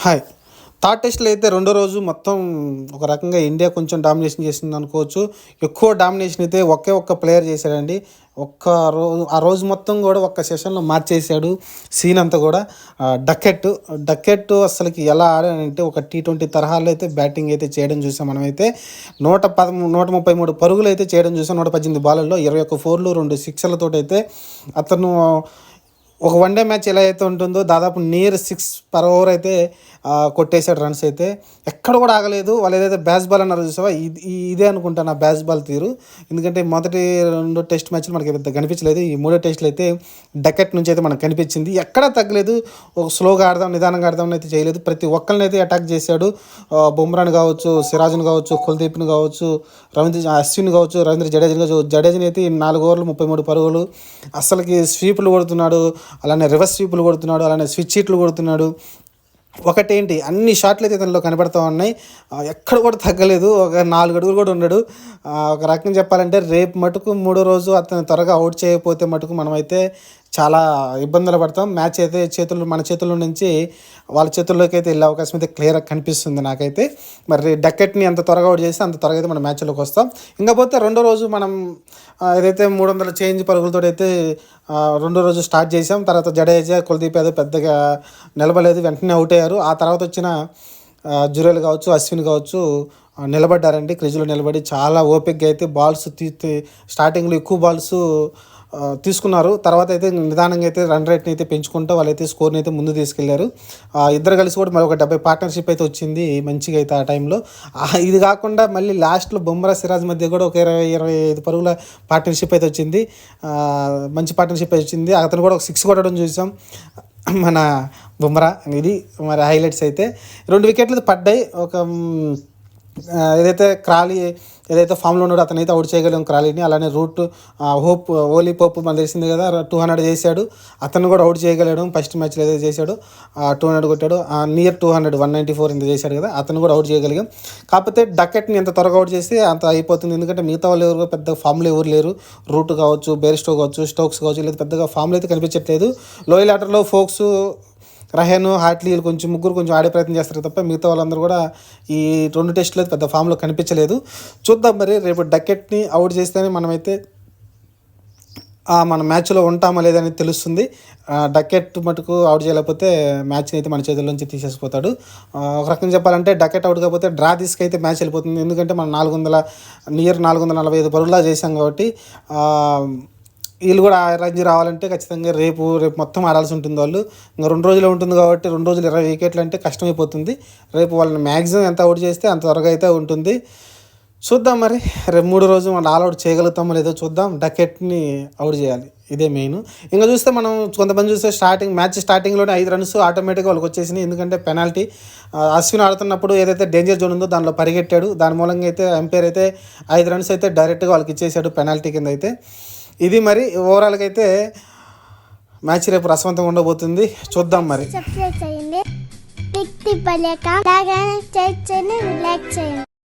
Hi. Third టెస్ట్లో అయితే రెండో రోజు మొత్తం ఒక రకంగా ఇండియా కొంచెం డామినేషన్ చేసింది అనుకోవచ్చు. ఎక్కువ డామినేషన్ అయితే ఒకే ఒక్క ప్లేయర్ చేశాడండి. ఒక్క రోజు ఆ రోజు మొత్తం కూడా ఒక్క సెషన్లో మార్చేశాడు సీన్ అంతా కూడా. ఆ, డకెట్. డకెట్ అసలుకి ఎలా ఆడాడంటే ఒక టీ ట్వంటీ తరహాలో అయితే బ్యాటింగ్ అయితే చేయడం చూసాం మనమైతే. నూట పదమూ నూట ముప్పై మూడు పరుగులు అయితే చేయడం చూసాం. నూట పద్దెనిమిది బాలల్లో ఇరవై ఒక్క ఫోర్లు రెండు సిక్స్లతో అయితే అతను ఒక వన్ డే మ్యాచ్ ఎలా అయితే ఉంటుందో దాదాపు నియర్ సిక్స్ పర్ ఓవర్ అయితే కొట్టేశాడు రన్స్ అయితే ఎక్కడ కూడా ఆగలేదు. వాళ్ళు ఏదైతే బ్యాస్ బాల్ అన్నారు చూసావా? ఇది ఇదే అనుకుంటాను ఆ బ్యాస్ బాల్ తీరు. ఎందుకంటే మొదటి రెండు టెస్ట్ మ్యాచ్లు మనకి పెద్ద కనిపించలేదు. ఈ మూడో టెస్ట్లు అయితే డకెట్ నుంచి అయితే మనకు కనిపించింది. ఎక్కడా తగ్గలేదు. ఒక స్లోగా ఆడదాం నిదానంగా ఆడదాం అయితే చేయలేదు. ప్రతి ఒక్కరిని అయితే అటాక్ చేశాడు. ఆ, బుమ్రాని కావచ్చు సిరాజ్ని కావచ్చు కుల్దీప్ని కావచ్చు రవీంద్ర అశ్విన్ కావచ్చు రవీంద్ర జడేజా కావచ్చు. జడేజాని అయితే నాలుగు ఓవర్లు ముప్పై మూడు పరుగులు అసలుకి స్వీపులు కొడుతున్నాడు. అలానే రివర్స్ స్వీపులు కొడుతున్నాడు అలానే స్విచ్ హీట్లు కొడుతున్నాడు. ఒకటేంటి? అన్ని షాట్లు అయితే ఇతనిలో కనబడుతూ ఉన్నాయి. ఎక్కడ కూడా తగ్గలేదు. ఒక నాలుగు అడుగులు కూడా ఉండడు. ఒక రకంగా చెప్పాలంటే రేపు మటుకు మూడో రోజు అతను త్వరగా అవుట్ చేయకపోతే మటుకు మనమైతే చాలా ఇబ్బందులు పడతాం. మ్యాచ్ అయితే చేతులు మన చేతుల్లో నుంచి వాళ్ళ చేతుల్లోకి అయితే వెళ్ళే అవకాశం అయితే క్లియర్గా కనిపిస్తుంది నాకైతే. మరి డకెట్ని అంత త్వరగా అవుట్ చేస్తే అంత త్వరగా అయితే మనం మ్యాచ్లోకి వస్తాం. ఇంకా పోతే రెండో రోజు మనం ఏదైతే మూడు వందల చేంజ్ పరుగులతో అయితే రెండో రోజు స్టార్ట్ చేసాం తర్వాత జడేజా కులదీప్ యాదవ్ పెద్దగా నిలబలేదు వెంటనే అవుట్ అయ్యారు. ఆ తర్వాత వచ్చిన జురేల్ కావచ్చు అశ్విన్ కావచ్చు నిలబడ్డారండి. క్రిజ్లో నిలబడి చాలా ఓపిక్గా అయితే బాల్స్ తీ స్టార్టింగ్లో ఎక్కువ బాల్స్ తీసుకున్నారు. తర్వాత అయితే నిదానంగా అయితే రన్ రేట్ని అయితే పెంచుకుంటూ వాళ్ళైతే స్కోర్ని అయితే ముందు తీసుకెళ్ళారు. ఇద్దరు కలిసి కూడా మరి ఒక డెబ్బై పార్ట్నర్షిప్ అయితే వచ్చింది మంచిగా అయితే ఆ టైంలో ఇది కాకుండా మళ్ళీ లాస్ట్లో బొమ్రా సిరాజ్ మధ్య కూడా ఒక ఇరవై ఇరవై ఐదు పరుగుల పార్ట్నర్షిప్ అయితే వచ్చింది. మంచి పార్ట్నర్షిప్ అయితే వచ్చింది. అతను కూడా ఒక సిక్స్ కొట్టడం చూసాం. మన బుమ్రా ఇది మరి హైలైట్స్ అయితే. రెండు వికెట్లు పడ్డాయి. ఒక ఏదైతే క్రాలీ ఏదైతే ఫామ్లో ఉన్నాడో అతనైతే అవుట్ చేయగలం క్రాలీని. అలానే రూట్ హోప్ ఓలీ పోప్ మన తెలిసింది కదా టూ హండ్రెడ్ చేశాడు. అతను కూడా అవుట్ చేయగలడు ఫస్ట్ మ్యాచ్లో ఏదైతే చేశాడు టూ హండ్రెడ్ కొట్టాడు near two hundred one ninety four ఇంత చేశాడు కదా అతను కూడా అవుట్ చేయగలిగాం. కాకపోతే డకెట్ని ఎంత త్వరగా అవుట్ చేస్తే అంత అయిపోతుంది. ఎందుకంటే మిగతా వాళ్ళు ఎవరు పెద్ద ఫామ్లో ఎవరు లేరు. రూట్ కావచ్చు బేరిస్టో కావచ్చు స్టోక్స్ కావచ్చు లేదా పెద్దగా ఫామ్లో అయితే కనిపించట్లేదు. లోయల్ ఆటర్లో ఫోక్స్ రహేన్ హార్ట్లీ కొంచెం ముగ్గురు కొంచెం ఆడే ప్రయత్నం చేస్తారు తప్ప మిగతా వాళ్ళందరూ కూడా ఈ రెండు టెస్టులు అయితే పెద్ద ఫామ్లో కనిపించలేదు. చూద్దాం మరి రేపు డకెట్ని అవుట్ చేస్తేనే మనమైతే మన మ్యాచ్లో ఉంటామా లేదని తెలుస్తుంది. డకెట్ మటుకు అవుట్ చేయలేకపోతే మ్యాచ్ని అయితే మన చేతుల్లోంచి తీసేసిపోతాడు. ఒక రకంగా చెప్పాలంటే డకెట్ అవుట్ కాకపోతే డ్రా తీసుకైతే మ్యాచ్ వెళ్ళిపోతుంది. ఎందుకంటే మనం నాలుగు వందల నియర్ నాలుగు వందల నలభై ఐదు పరుగులా చేసాం కాబట్టి వీళ్ళు కూడా ఆ రావాలంటే ఖచ్చితంగా రేపు రేపు మొత్తం ఆడాల్సి ఉంటుంది వాళ్ళు. ఇంకా రెండు రోజులు ఉంటుంది కాబట్టి రెండు రోజులు ఇరవై వికెట్లు అంటే కష్టమైపోతుంది. రేపు వాళ్ళని మ్యాక్సిమం ఎంత అవుట్ చేస్తే అంత త్వరగా అయితే ఉంటుంది. చూద్దాం మరి. రేపు మూడు రోజు మనం ఆల్ అవుట్ చేయగలుగుతామో లేదో చూద్దాం. డకెట్ని అవుట్ చేయాలి. ఇదే మెయిన్ ఇంకా చూస్తే మనం కొంతమంది చూస్తే స్టార్టింగ్ మ్యాచ్ స్టార్టింగ్లోనే ఐదు రన్స్ ఆటోమేటిక్గా వాళ్ళకి వచ్చేసినాయి. ఎందుకంటే పెనాల్టీ అశ్విన్ ఆడుతున్నప్పుడు ఏదైతే డేంజర్ జోన్ ఉందో దానిలో పరిగెట్టాడు. దాని మూలంగా అయితే ఎంపైర్ అయితే ఐదు రన్స్ అయితే డైరెక్ట్గా వాళ్ళకి ఇచ్చేసాడు పెనాల్టీ కింద అయితే. ఇది మరి ఓవరాల్గా అయితే మ్యాచ్ రేపు రసవంతం ఉండబోతుంది. చూద్దాం మరి. సబ్స్క్రైబ్ చేయండి. టిక్ తిప్పలేక చేయండి. చేయండి.